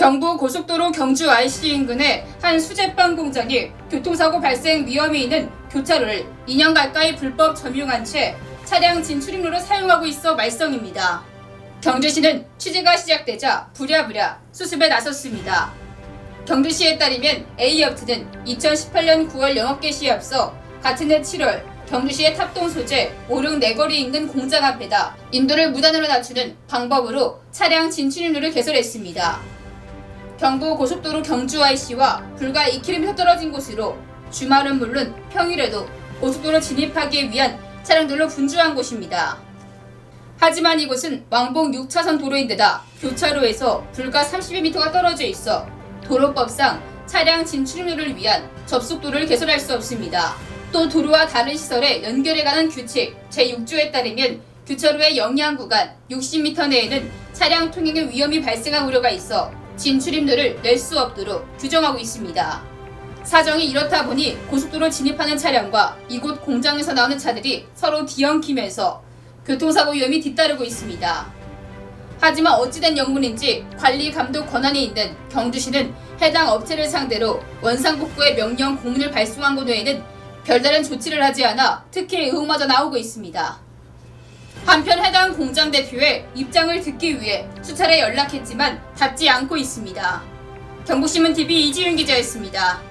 경부 고속도로 경주 IC 인근의 한 수제빵 공장이 교통사고 발생 위험이 있는 교차로를 2년 가까이 불법 점용한 채 차량 진출입로로 사용하고 있어 말썽입니다. 경주시는 취재가 시작되자 부랴부랴 수습에 나섰습니다. 경주시에 따르면 A업체는 2018년 9월 영업 개시에 앞서 같은 해 7월 경주시의 탑동 소재 오릉 내거리 인근 공장 앞에다 인도를 무단으로 낮추는 방법으로 차량 진출입로를 개설했습니다. 경부 고속도로 경주 IC와 불과 2km 떨어진 곳으로 주말은 물론 평일에도 고속도로 진입하기 위한 차량들로 분주한 곳입니다. 하지만 이곳은 왕복 6차선 도로인데다 교차로에서 불과 32m가 떨어져 있어 도로법상 차량 진출로를 위한 접속도를 개설할 수 없습니다. 또 도로와 다른 시설에 연결해가는 규칙 제6조에 따르면 교차로의 영양 구간 60m 내에는 차량 통행의 위험이 발생할 우려가 있어 진출입로를 낼 수 없도록 규정하고 있습니다. 사정이 이렇다 보니 고속도로 진입하는 차량과 이곳 공장에서 나오는 차들이 서로 뒤엉키면서 교통사고 위험이 뒤따르고 있습니다. 하지만 어찌된 영문인지 관리 감독 권한이 있는 경주시는 해당 업체를 상대로 원상복구의 명령 공문을 발송한 것 외에는 별다른 조치를 하지 않아 특혜 의혹마저 나오고 있습니다. 한편 해당 공장 대표의 입장을 듣기 위해 수차례 연락했지만 받지 않고 있습니다. 경북신문TV 이지윤 기자였습니다.